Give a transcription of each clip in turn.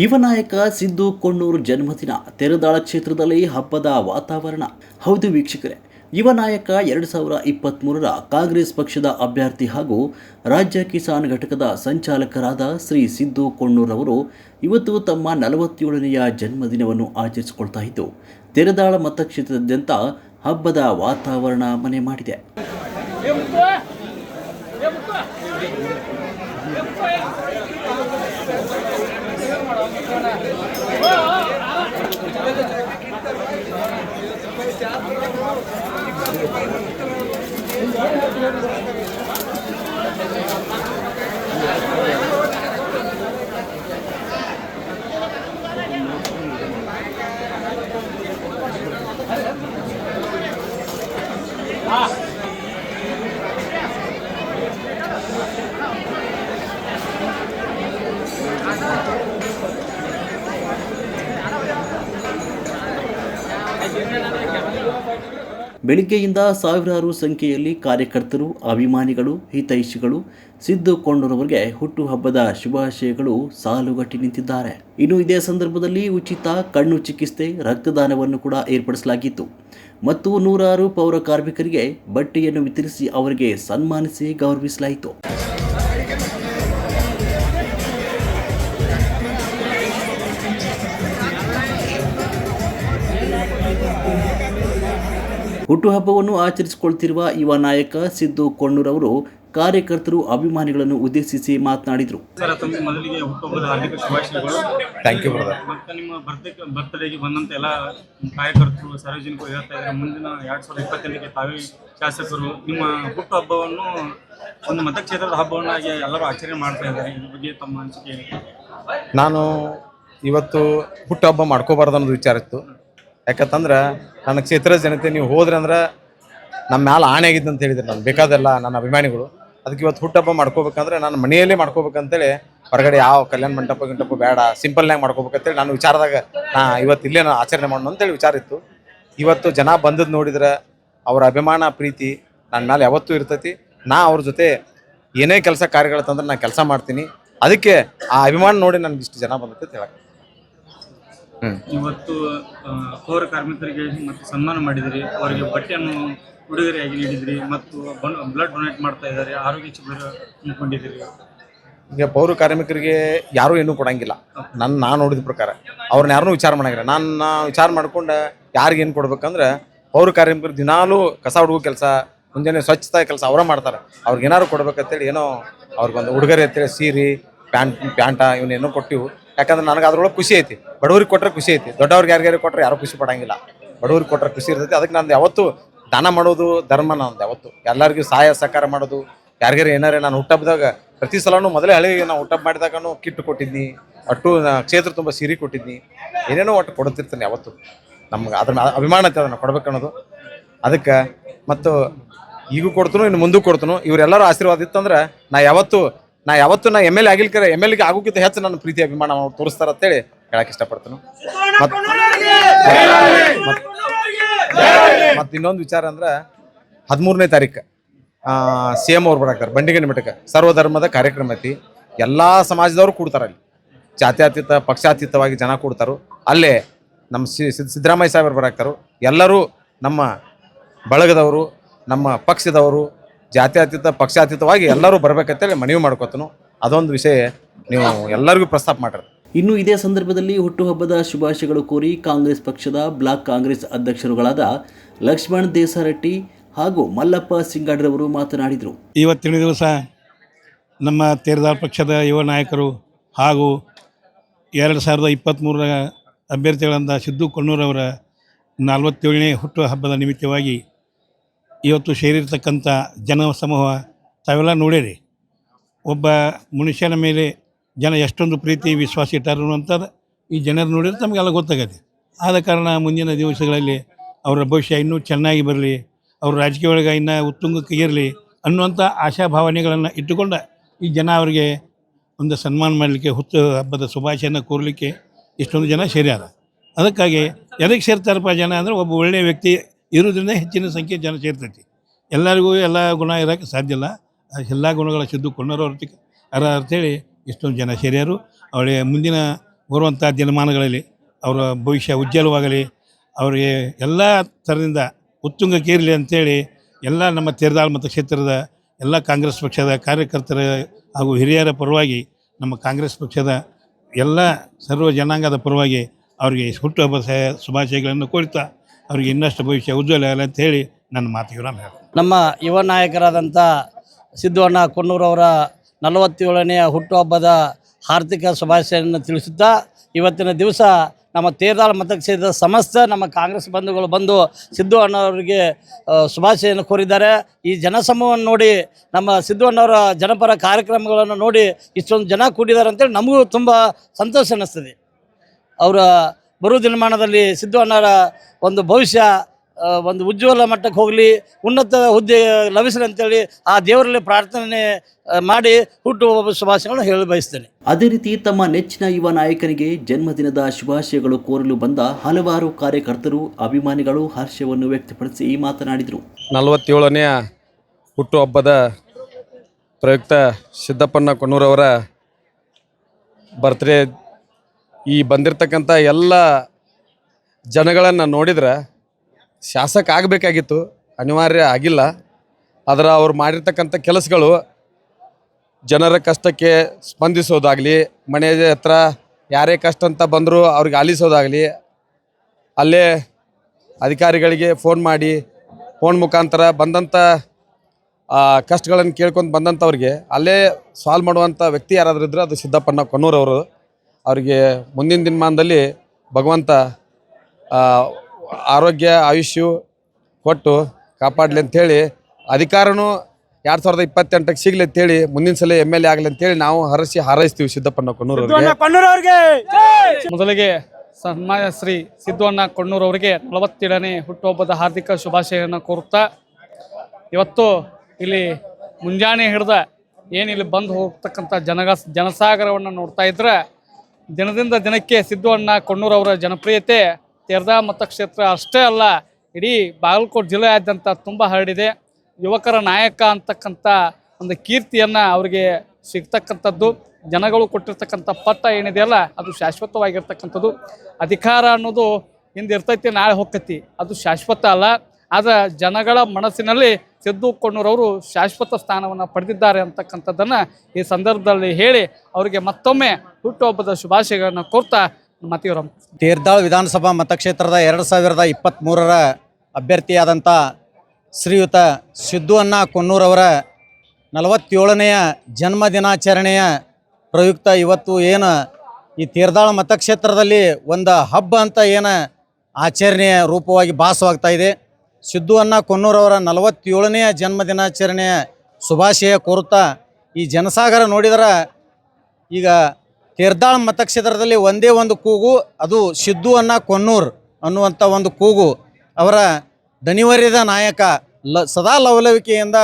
ಯುವ ನಾಯಕ ಸಿದ್ದು ಕೊಣ್ಣೂರು ಜನ್ಮದಿನ ತೆರೆದಾಳ ಕ್ಷೇತ್ರದಲ್ಲಿ ಹಬ್ಬದ ವಾತಾವರಣ. ಹೌದು ವೀಕ್ಷಕರೇ ಯುವನಾಯಕ ಎರಡು ಸಾವಿರ ಇಪ್ಪತ್ತ್ಮೂರರ ಕಾಂಗ್ರೆಸ್ ಪಕ್ಷದ ಅಭ್ಯರ್ಥಿ ಹಾಗೂ ರಾಜ್ಯ ಕಿಸಾನ್ ಘಟಕದ ಸಂಚಾಲಕರಾದ ಶ್ರೀ ಸಿದ್ದು ಕೊಣ್ಣೂರವರು ಇವತ್ತು ತಮ್ಮ ನಲವತ್ತೇಳನೆಯ ಜನ್ಮದಿನವನ್ನು ಆಚರಿಸಿಕೊಳ್ತಾ ಇದ್ದು, ತೆರೆದಾಳ ಮತಕ್ಷೇತ್ರದಾದ್ಯಂತ ಹಬ್ಬದ ವಾತಾವರಣ ಮನೆ ಮಾಡಿದೆ. ಬೆಳಿಗ್ಗೆಯಿಂದ ಸಾವಿರಾರು ಸಂಖ್ಯೆಯಲ್ಲಿ ಕಾರ್ಯಕರ್ತರು, ಅಭಿಮಾನಿಗಳು, ಹಿತೈಷಿಗಳು, ಸಿದ್ದು ಕೊಂಡೂರವರಿಗೆ ಹುಟ್ಟುಹಬ್ಬದ ಶುಭಾಶಯಗಳು ಸಾಲುಗಟ್ಟಿ ನಿಂತಿದ್ದಾರೆ. ಇನ್ನು ಇದೇ ಸಂದರ್ಭದಲ್ಲಿ ಉಚಿತ ಕಣ್ಣು ಚಿಕಿತ್ಸೆ, ರಕ್ತದಾನವನ್ನು ಕೂಡ ಏರ್ಪಡಿಸಲಾಗಿತ್ತು. ಮತ್ತು ನೂರಾರು ಪೌರ ಕಾರ್ಮಿಕರಿಗೆ ಬಟ್ಟೆಯನ್ನು ವಿತರಿಸಿ ಅವರಿಗೆ ಸನ್ಮಾನಿಸಿ ಗೌರವಿಸಲಾಯಿತು. ಹುಟ್ಟುಹಬ್ಬವನ್ನು ಆಚರಿಸಿಕೊಳ್ತಿರುವ ಯುವ ನಾಯಕ ಸಿದ್ದು ಕೊಣ್ಣೂರವರು ಕಾರ್ಯಕರ್ತರು ಅಭಿಮಾನಿಗಳನ್ನು ಉದ್ದೇಶಿಸಿ ಮಾತನಾಡಿದರು. ಮೊದಲಿಗೆ ಹುಟ್ಟುಹಬ್ಬದ ಹಾರ್ದಿಕ ಶುಭಾಶಯಗಳು. ಥ್ಯಾಂಕ್ ಯು ಬ್ರದರ್ ಮತ್ತೆ ನಿಮ್ಮ ಬರ್ತ್ಡೇ ಬರ್ತ್ಡೇಗೆ ಬಂದಂತ ಎಲ್ಲ ಕಾರ್ಯಕರ್ತರು ಸಾರ್ವಜನಿಕರು ಹೇಳ್ತಾ ಇದ್ದಾರೆ ಮುಂದಿನ ಎರಡ್ ಸಾವಿರದ ಇಪ್ಪತ್ತೆಂಟಕ್ಕೆ ತಾವೇ ಶಾಸಕರು. ನಿಮ್ಮ ಹುಟ್ಟುಹಬ್ಬವನ್ನು ಒಂದು ಮತಕ್ಷೇತ್ರದ ಹಬ್ಬವನ್ನಾಗಿ ಎಲ್ಲರೂ ಆಚರಣೆ ಮಾಡ್ತಾ ಇದ್ದಾರೆ. ಇದ್ರ ಬಗ್ಗೆ ತಮ್ಮ ಅನಿಸಿಕೆ ನಾನು ಇವತ್ತು ಹುಟ್ಟುಹಬ್ಬ ಮಾಡ್ಕೋಬಾರ್ದು ಅನ್ನೋದು ವಿಚಾರ ಇತ್ತು. ಯಾಕಂತಂದ್ರೆ ನನ್ನ ಕ್ಷೇತ್ರದ ಜನತೆ, ನೀವು ಹೋದ್ರೆ ಅಂದ್ರೆ ನಮ್ಮ ಮ್ಯಾಲ ಆಣೆ ಆಗಿದ್ದು ಅಂತ ಹೇಳಿದ್ರು ನಾನು ಬೇಕಾದೆಲ್ಲ ನನ್ನ ಅಭಿಮಾನಿಗಳು. ಅದಕ್ಕೆ ಇವತ್ತು ಹುಟ್ಟಪ್ಪ ಮಾಡ್ಕೋಬೇಕಂದ್ರೆ ನಾನು ಮನೆಯಲ್ಲೇ ಮಾಡ್ಕೋಬೇಕಂತೇಳಿ ಹೊರಗಡೆ ಯಾವ ಕಲ್ಯಾಣ ಮಂಟಪ, ಗಿಂಟಪ ಬೇಡ ಸಿಂಪಲ್ನಾಗ ಮಾಡ್ಕೋಬೇಕಂತೇಳಿ ನಾನು ವಿಚಾರದಾಗ ನಾ ಇವತ್ತು ಇಲ್ಲೇ ನಾನು ಆಚರಣೆ ಮಾಡೋಣ ಅಂತೇಳಿ ವಿಚಾರ ಇತ್ತು. ಇವತ್ತು ಜನ ಬಂದದ್ದು ನೋಡಿದ್ರೆ ಅವರ ಅಭಿಮಾನ, ಪ್ರೀತಿ ನನ್ನ ಮೇಲೆ ಯಾವತ್ತೂ ಇರ್ತೈತಿ. ನಾ ಅವ್ರ ಜೊತೆ ಏನೇ ಕೆಲಸ ಕಾರ್ಯಗಳು ತಂದ್ರೆ ನಾನು ಕೆಲಸ ಮಾಡ್ತೀನಿ. ಅದಕ್ಕೆ ಆ ಅಭಿಮಾನ ನೋಡಿ ನನಗೆ ಇಷ್ಟು ಜನ ಬಂದೈತೆ ಹೇಳಕ್ಕೆ ಇವತ್ತು ಪೌರ ಕಾರ್ಮಿಕರಿಗೆ ಮತ್ತು ಸನ್ಮಾನ ಮಾಡಿದಿರಿ. ಅವರಿಗೆ ಬಟ್ಟೆಯನ್ನು ಉಡುಗೊರೆಯಾಗಿ ನೀಡಿದ್ರಿ ಮತ್ತು ಬ್ಲಡ್ ಡೊನೇಟ್ ಮಾಡ್ತಾ ಇದ್ದಾರೆ. ಆರೋಗ್ಯ ಶಿಬಿರ ಹಮ್ಮಿಕೊಂಡಿದ್ದೀರಿ. ಈಗ ಪೌರ ಕಾರ್ಮಿಕರಿಗೆ ಯಾರು ಏನೂ ಕೊಡಂಗಿಲ್ಲ. ನನ್ನ ನಾನು ನೋಡಿದ ಪ್ರಕಾರ. ಅವ್ರನ್ನ ಯಾರನ್ನೂ ವಿಚಾರ ಮಾಡಂಗಿಲ್ಲ. ನಾನು ವಿಚಾರ ಮಾಡ್ಕೊಂಡು ಯಾರಿಗೆ ಏನು ಕೊಡ್ಬೇಕಂದ್ರೆ ಪೌರ ಕಾರ್ಮಿಕರು ದಿನಾಲೂ ಕಸ ಹುಡುಗೋ ಕೆಲಸ ಮುಂಜಾನೆ ಸ್ವಚ್ಛತಾ ಕೆಲಸ ಅವರ ಮಾಡ್ತಾರೆ. ಅವ್ರಿಗೆ ಏನಾದ್ರು ಕೊಡ್ಬೇಕಂತೇಳಿ ಏನೋ ಅವ್ರಿಗೊಂದು ಉಡುಗೊರೆ ಅಂತೇಳಿ ಸೀರೆ ಪ್ಯಾಂಟ್ ಪ್ಯಾಂಟ ಇವನ್ನೇನೋ ಕೊಟ್ಟಿವು. ಯಾಕಂದ್ರೆ ನನಗೆ ಅದ್ರೊಳಗೆ ಖುಷಿ ಐತಿ. ಬಡವ್ರಿಗೆ ಕೊಟ್ಟರೆ ಖುಷಿ ಐತಿ. ದೊಡ್ಡವ್ರಿಗೆ ಯಾರಿಗಾರು ಕೊಟ್ಟರೆ ಯಾರು ಖುಷಿ ಪಡಂಗಿಲ್ಲ. ಬಡವ್ರಿಗೆ ಕೊಟ್ಟರೆ ಖುಷಿ ಇರ್ತೈತಿ. ಅದಕ್ಕೆ ನಂದು ಯಾವತ್ತು ದಾನ ಮಾಡೋದು ಧರ್ಮ ನಂದು ಯಾವತ್ತು. ಎಲ್ಲರಿಗೂ ಸಹಾಯ ಸಹಕಾರ ಮಾಡೋದು. ಯಾರಿಗಾರು ಏನಾರೇ ನಾನು ಹುಟ್ಟಬ್ದಾಗ ಪ್ರತಿ ಸಲನೂ ಮೊದಲೇ ಹಳೆ ನಾವು ಹುಟ್ಟಬ್ ಮಾಡಿದಾಗನು ಕಿಟ್ ಕೊಟ್ಟಿದ್ನಿ. ಅಟ್ಟು ಕ್ಷೇತ್ರ ತುಂಬ ಸೀರೆ ಕೊಟ್ಟಿದ್ನಿ. ಏನೇನೋ ಒಟ್ಟು ಕೊಡುತ್ತಿರ್ತಾನೆ ಯಾವತ್ತು. ನಮ್ಗೆ ಅದ್ರ ಅಭಿಮಾನ ಐತೆ ಅದನ್ನು ಕೊಡ್ಬೇಕನ್ನೋದು. ಅದಕ್ಕೆ ಮತ್ತು ಈಗೂ ಕೊಡ್ತನು, ಇನ್ನು ಮುಂದೂ ಕೊಡ್ತನು. ಇವರೆಲ್ಲರೂ ಆಶೀರ್ವಾದ ಇತ್ತಂದ್ರೆ ನಾ ಯಾವತ್ತು ನಾ ಯಾವತ್ತು ನಾ ಎಂ ಎಲ್ ಎ ಆಗಿಲ್ಕರ ಎಂ ಎಲ್ ಎಗೆ ಆಗೋಕ್ಕಿಂತ ಹೆಚ್ಚು ನನ್ನ ಪ್ರೀತಿ ಅಭಿಮಾನ ಅವ್ರು ತೋರಿಸ್ತಾರ ಅಂತೇಳಿ ಹೇಳಕ್ ಇಷ್ಟಪಡ್ತೀನಿ. ಮತ್ತು ಮತ್ತು ಇನ್ನೊಂದು ವಿಚಾರ ಅಂದ್ರೆ ಹದಿಮೂರನೇ ತಾರೀಕು ಸಿ ಎಂ ಅವ್ರು ಬರಾಕ್ತಾರೆ ಬಂಡಿಗನ ಮಠಕ್ಕೆ ಸರ್ವಧರ್ಮದ ಕಾರ್ಯಕ್ರಮ ಐತಿ. ಎಲ್ಲ ಸಮಾಜದವರು ಕೂಡ್ತಾರೆ ಅಲ್ಲಿ. ಜಾತ್ಯಾತೀತ ಪಕ್ಷಾತೀತವಾಗಿ ಜನ ಕೂಡ್ತಾರೋ. ಅಲ್ಲೇ ನಮ್ಮ ಸಿ- ಸಿದ್ದರಾಮಯ್ಯ ಸಾಹೇಬರು ಬರಾಕ್ತಾರೋ ಎಲ್ಲರೂ ನಮ್ಮ ಬಳಗದವರು ನಮ್ಮ ಪಕ್ಷದವರು ಜಾತ್ಯತೀತ ಪಕ್ಷಾತೀತವಾಗಿ ಎಲ್ಲರೂ ಬರ್ಬೇಕಂತೇಳಿ ಮನವಿ ಮಾಡ್ಕೊತನು. ಅದೊಂದು ವಿಷಯ ನೀವು ಎಲ್ಲರಿಗೂ ಪ್ರಸ್ತಾಪ ಮಾಡ್ರಿ. ಇನ್ನು ಇದೇ ಸಂದರ್ಭದಲ್ಲಿ ಹುಟ್ಟುಹಬ್ಬದ ಶುಭಾಶಯಗಳು ಕೋರಿ ಕಾಂಗ್ರೆಸ್ ಪಕ್ಷದ ಬ್ಲಾಕ್ ಕಾಂಗ್ರೆಸ್ ಅಧ್ಯಕ್ಷರುಗಳಾದ ಲಕ್ಷ್ಮಣ್ ದೇಸರಟ್ಟಿ ಹಾಗೂ ಮಲ್ಲಪ್ಪ ಸಿಂಗಾಡ್ರವರು ಮಾತನಾಡಿದರು. ಇವತ್ತಿನ ದಿವಸ ನಮ್ಮ ತೇರದಾಳ ಪಕ್ಷದ ಯುವ ನಾಯಕರು ಹಾಗೂ ಎರಡು ಸಾವಿರದ ಇಪ್ಪತ್ತ್ಮೂರರ ಅಭ್ಯರ್ಥಿಗಳಾದ ಸಿದ್ದು ಕೊಣ್ಣೂರವರ ನಲವತ್ತೇಳನೇ ಹುಟ್ಟುಹಬ್ಬದ ನಿಮಿತ್ತವಾಗಿ ಇವತ್ತು ಸೇರಿರ್ತಕ್ಕಂಥ ಜನ ಸಮೂಹ ತಾವೆಲ್ಲ ನೋಡಿರಿ. ಒಬ್ಬ ಮನುಷ್ಯನ ಮೇಲೆ ಜನ ಎಷ್ಟೊಂದು ಪ್ರೀತಿ, ವಿಶ್ವಾಸ ಇಟ್ಟಾರು ಅಂತ ಈ ಜನರು ನೋಡಿದ್ರೆ ತಮಗೆಲ್ಲ ಗೊತ್ತಾಗತ್ತೆ. ಆದ ಕಾರಣ ಮುಂದಿನ ದಿವಸಗಳಲ್ಲಿ ಅವರ ಭವಿಷ್ಯ ಇನ್ನೂ ಚೆನ್ನಾಗಿ ಬರಲಿ, ಅವ್ರ ರಾಜಕೀಯ ಒಳಗೆ ಇನ್ನೂ ಉತ್ತುಂಗಕ್ಕೆ ಇರಲಿ ಅನ್ನುವಂಥ ಆಶಾಭಾವನೆಗಳನ್ನು ಇಟ್ಟುಕೊಂಡ ಈ ಜನ ಅವರಿಗೆ ಒಂದು ಸನ್ಮಾನ ಮಾಡಲಿಕ್ಕೆ ಹುತ್ತು ಹಬ್ಬದ ಶುಭಾಶಯನ ಕೋರಲಿಕ್ಕೆ ಇಷ್ಟೊಂದು ಜನ ಸೇರ್ಯಾರ. ಅದಕ್ಕಾಗಿ ಎದಕ್ಕೆ ಸೇರ್ತಾರಪ್ಪ ಜನ ಅಂದರೆ ಒಬ್ಬ ಒಳ್ಳೆಯ ವ್ಯಕ್ತಿ ಇರೋದ್ರಿಂದ ಹೆಚ್ಚಿನ ಸಂಖ್ಯೆ ಜನ ಸೇರ್ತೈತಿ. ಎಲ್ಲರಿಗೂ ಎಲ್ಲ ಗುಣ ಇರೋಕ್ಕೆ ಸಾಧ್ಯ ಇಲ್ಲ. ಎಲ್ಲ ಗುಣಗಳ ಸಿದ್ದು ಕೊಂಡರು ಅರ ಅಂತೇಳಿ ಇಷ್ಟೊಂದು ಜನ ಸೇರ್ಯಾರು ಅವಳ ಮುಂದಿನ ಬರುವಂಥ ದಿನಮಾನಗಳಲ್ಲಿ ಅವರ ಭವಿಷ್ಯ ಉಜ್ವಲವಾಗಲಿ. ಅವರಿಗೆ ಎಲ್ಲ ಥರದಿಂದ ಉತ್ತುಂಗಕ್ಕೇರಲಿ ಅಂಥೇಳಿ ಎಲ್ಲ ನಮ್ಮ ತೇರದಾಳ್ ಮತಕ್ಷೇತ್ರದ ಎಲ್ಲ ಕಾಂಗ್ರೆಸ್ ಪಕ್ಷದ ಕಾರ್ಯಕರ್ತರ ಹಾಗೂ ಹಿರಿಯರ ಪರವಾಗಿ ನಮ್ಮ ಕಾಂಗ್ರೆಸ್ ಪಕ್ಷದ ಎಲ್ಲ ಸರ್ವ ಜನಾಂಗದ ಪರವಾಗಿ ಅವರಿಗೆ ಹುಟ್ಟುಹಬ್ಬದ ಸ- ಶುಭಾಶಯಗಳನ್ನು ಕೋರುತ್ತಾ ಅವರಿಗೆ ಇನ್ನಷ್ಟು ಭವಿಷ್ಯ ಉಜ್ವಲ ಆಗಲಿ ಅಂತ ಹೇಳಿ ನನ್ನ ಮಾತು ವಿರಾಮ ಹೇಳ್ತೀನಿ. ನಮ್ಮ ಯುವ ನಾಯಕರಾದಂಥ ಸಿದ್ದುವಣ್ಣ ಕೊನ್ನೂರವರ ನಲವತ್ತೇಳನೆಯ ಹುಟ್ಟುಹಬ್ಬದ ಹಾರ್ದಿಕ ಶುಭಾಶಯನ್ನು ತಿಳಿಸುತ್ತಾ ಇವತ್ತಿನ ದಿವಸ ನಮ್ಮ ತೇರ್ದಾಳ ಮತಕ್ಷೇತ್ರದ ಸಮಸ್ತ ನಮ್ಮ ಕಾಂಗ್ರೆಸ್ ಬಂಧುಗಳು ಬಂದು ಸಿದ್ದು ಅಣ್ಣವರಿಗೆ ಶುಭಾಶಯನ್ನು ಕೋರಿದ್ದಾರೆ ಈ ಜನಸಮೂಹವನ್ನು ನೋಡಿ, ನಮ್ಮ ಸಿದ್ದು ಅಣ್ಣವರ ಜನಪರ ಕಾರ್ಯಕ್ರಮಗಳನ್ನು ನೋಡಿ ಇಷ್ಟೊಂದು ಜನ ಕೂಡಿದ್ದಾರೆ ಅಂತೇಳಿ ನಮಗೂ ತುಂಬ ಸಂತೋಷ ಅನ್ನಿಸ್ತದೆ ಅವರ ಬರುವ ದಿನಮಾನದಲ್ಲಿ ಸಿದ್ದು ಅಣ್ಣರ ಒಂದು ಭವಿಷ್ಯ ಒಂದು ಉಜ್ವಲ ಮಟ್ಟಕ್ಕೆ ಹೋಗಲಿ ಉನ್ನತ ಹುದ್ದೆ ಲಭಿಸಲಿ ಅಂತೇಳಿ ಆ ದೇವರಲ್ಲಿ ಪ್ರಾರ್ಥನೆ ಮಾಡಿ ಹುಟ್ಟುಹಬ್ಬ ಶುಭಾಶಯಗಳನ್ನು ಹೇಳಿ ಬಯಸ್ತೇನೆ. ಅದೇ ರೀತಿ ತಮ್ಮ ನೆಚ್ಚಿನ ಯುವ ನಾಯಕನಿಗೆ ಜನ್ಮದಿನದ ಶುಭಾಶಯಗಳು ಕೋರಲು ಬಂದ ಹಲವಾರು ಕಾರ್ಯಕರ್ತರು ಅಭಿಮಾನಿಗಳು ಹರ್ಷವನ್ನು ವ್ಯಕ್ತಪಡಿಸಿ ಮಾತನಾಡಿದರು. ನಲವತ್ತೇಳನೆಯ ಹುಟ್ಟುಹಬ್ಬದ ಪ್ರಯುಕ್ತ ಸಿದ್ದಪ್ಪಣ್ಣ ಕೊಣ್ಣೂರವರ ಬರ್ತ್ಡೇ ಈ ಬಂದಿರತಕ್ಕಂಥ ಎಲ್ಲ ಜನಗಳನ್ನು ನೋಡಿದ್ರೆ ಶಾಸಕ ಆಗಬೇಕಾಗಿತ್ತು, ಅನಿವಾರ್ಯ ಆಗಿಲ್ಲ. ಆದರೆ ಅವ್ರು ಮಾಡಿರ್ತಕ್ಕಂಥ ಕೆಲಸಗಳು ಜನರ ಕಷ್ಟಕ್ಕೆ ಸ್ಪಂದಿಸೋದಾಗಲಿ, ಮನೆ ಹತ್ರ ಯಾರೇ ಕಷ್ಟ ಅಂತ ಬಂದರೂ ಅವ್ರಿಗೆ ಆಲಿಸೋದಾಗಲಿ, ಅಲ್ಲೇ ಅಧಿಕಾರಿಗಳಿಗೆ ಫೋನ್ ಮಾಡಿ, ಫೋನ್ ಮುಖಾಂತರ ಬಂದಂಥ ಕಷ್ಟಗಳನ್ನು ಕೇಳ್ಕೊಂಡು ಬಂದಂಥವ್ರಿಗೆ ಅಲ್ಲೇ ಸಾಲ್ವ್ ಮಾಡುವಂಥ ವ್ಯಕ್ತಿ ಯಾರಾದರೂ ಇದ್ದರೆ ಅದು ಸಿದ್ದಪ್ಪಣ್ಣ ಕೊನ್ನೂರವರು ಅವರಿಗೆ ಮುಂದಿನ ದಿನಮಾನದಲ್ಲಿ ಭಗವಂತ ಆ, ಆರೋಗ್ಯ ಆಯುಷ್ಯು ಕೊಟ್ಟು ಕಾಪಾಡಲಿ ಅಂಥೇಳಿ ಅಧಿಕಾರನೂ ಎರಡು ಸಾವಿರದ ಇಪ್ಪತ್ತೆಂಟಕ್ಕೆ ಸಿಗಲಿ ಅಂತೇಳಿ ಮುಂದಿನ ಸಲ ಎಂ ಎಲ್ ಎ ಆಗಲಿ ಅಂತೇಳಿ ನಾವು ಹರಸಿ ಹಾರೈಸ್ತೀವಿ ಸಿದ್ದಪ್ಪಣ್ಣ ಕೊಣ್ಣೂರವ್ರಿಗೆ ಮೊದಲಿಗೆ ಸನ್ಮಾನ ಶ್ರೀ ಸಿದ್ದಣ್ಣ ಕೊಣ್ಣೂರವರಿಗೆ ನಲವತ್ತೇಳನೇ ಹುಟ್ಟುಹಬ್ಬದ ಹಾರ್ದಿಕ ಶುಭಾಶಯವನ್ನು ಕೋರುತ್ತಾ ಇವತ್ತು ಇಲ್ಲಿ ಮುಂಜಾನೆ ಹಿಡ್ದ ಏನಿಲ್ಲಿ ಇಲ್ಲಿ ಬಂದು ಹೋಗ್ತಕ್ಕಂಥ ಜನಗ ಜನಸಾಗರವನ್ನು ನೋಡ್ತಾ ಇದ್ರೆ ದಿನದಿಂದ ದಿನಕ್ಕೆ ಸಿದ್ದು ಅಣ್ಣ ಕೊಣ್ಣೂರವರ ಜನಪ್ರಿಯತೆ ತೇರ್ದಾ ಮತಕ್ಷೇತ್ರ ಅಷ್ಟೇ ಅಲ್ಲ, ಇಡೀ ಬಾಗಲಕೋಟೆ ಜಿಲ್ಲೆಯಾದ್ಯಂತ ತುಂಬ ಹರಡಿದೆ. ಯುವಕರ ನಾಯಕ ಅಂತಕ್ಕಂಥ ಒಂದು ಕೀರ್ತಿಯನ್ನು ಅವರಿಗೆ ಸಿಗ್ತಕ್ಕಂಥದ್ದು, ಜನಗಳು ಕೊಟ್ಟಿರ್ತಕ್ಕಂಥ ಪಟ್ಟ ಏನಿದೆಯಲ್ಲ ಅದು ಶಾಶ್ವತವಾಗಿರ್ತಕ್ಕಂಥದ್ದು. ಅಧಿಕಾರ ಅನ್ನೋದು ಹಿಂದೆ ಇರ್ತೈತಿ ನಾಳೆ ಹೋಗ್ತೈತಿ. ಅದು ಶಾಶ್ವತ ಅಲ್ಲ. ಆದ್ರೆ ಜನಗಳ ಮನಸ್ಸಿನಲ್ಲಿ ಸಿದ್ದು ಕೊಣ್ಣೂರವರು ಶಾಶ್ವತ ಸ್ಥಾನವನ್ನು ಪಡೆದಿದ್ದಾರೆ ಅಂತಕ್ಕಂಥದ್ದನ್ನು ಈ ಸಂದರ್ಭದಲ್ಲಿ ಹೇಳಿ ಅವರಿಗೆ ಮತ್ತೊಮ್ಮೆ ಹುಟ್ಟುಹಬ್ಬದ ಶುಭಾಶಯಗಳನ್ನು ಕೋರ್ತಾ ಮತಿಯವರ ತೀರ್ಥಾಳ್ ವಿಧಾನಸಭಾ ಮತಕ್ಷೇತ್ರದ ಎರಡು ಸಾವಿರದ ಇಪ್ಪತ್ತ್ಮೂರರ ಅಭ್ಯರ್ಥಿಯಾದಂಥ ಶ್ರೀಯುತ ಸಿದ್ದು ಅಣ್ಣ ಕೊನ್ನೂರವರ ನಲವತ್ತೇಳನೆಯ ಜನ್ಮ ದಿನಾಚರಣೆಯ ಪ್ರಯುಕ್ತ ಇವತ್ತು ಏನು ಈ ತೀರ್ದಾಳ ಮತಕ್ಷೇತ್ರದಲ್ಲಿ ಒಂದು ಹಬ್ಬ ಅಂತ ಏನು ಆಚರಣೆಯ ರೂಪವಾಗಿ ಭಾಸವಾಗ್ತಾ ಇದೆ. ಸಿದ್ದು ಅನ್ನ ಕೊನ್ನೂರವರ ನಲವತ್ತೇಳನೆಯ ಜನ್ಮ ದಿನಾಚರಣೆಯ ಶುಭಾಶಯ ಕೋರುತ್ತಾ ಈ ಜನಸಾಗರ ನೋಡಿದ್ರೆ ಈಗ ತೀರ್ದಾಳ್ ಮತಕ್ಷೇತ್ರದಲ್ಲಿ ಒಂದೇ ಒಂದು ಕೂಗು, ಅದು ಸಿದ್ದು ಅನ್ನ ಕೊನ್ನೂರ್ ಅನ್ನುವಂಥ ಒಂದು ಕೂಗು. ಅವರ ದಣಿವರಿದ ನಾಯಕ ಲ, ಸದಾ ಲವಲವಿಕೆಯಿಂದ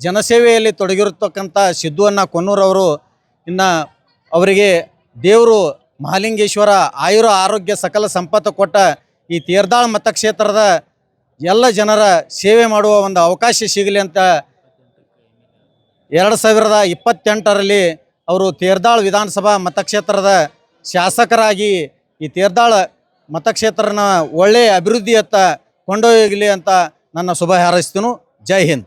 ಜನಸೇವೆಯಲ್ಲಿ ತೊಡಗಿರತಕ್ಕಂಥ ಸಿದ್ದು ಅನ್ನ ಕೊನ್ನೂರವರು ಇನ್ನು ಅವರಿಗೆ ದೇವರು ಮಹಾಲಿಂಗೇಶ್ವರ ಆಯುರ ಆರೋಗ್ಯ ಸಕಲ ಸಂಪತ್ತು ಕೊಟ್ಟ ಈ ತೀರ್ದಾಳ್ ಮತಕ್ಷೇತ್ರದ ಎಲ್ಲ ಜನರ ಸೇವೆ ಮಾಡುವ ಒಂದು ಅವಕಾಶ ಸಿಗಲಿ ಅಂತ ಎರಡು ಸಾವಿರದ ಇಪ್ಪತ್ತೆಂಟರಲ್ಲಿ ಅವರು ತೇರ್ದಾಳ್ ವಿಧಾನಸಭಾ ಮತಕ್ಷೇತ್ರದ ಶಾಸಕರಾಗಿ ಈ ತೇರ್ದಾಳ ಮತಕ್ಷೇತ್ರನ ಒಳ್ಳೆಯ ಅಭಿವೃದ್ಧಿಯತ್ತ ಕೊಂಡೊಯ್ಯಲಿ ಅಂತ ನನ್ನ ಶುಭ ಹಾರೈಸ್ತೀನು. ಜೈ ಹಿಂದ್.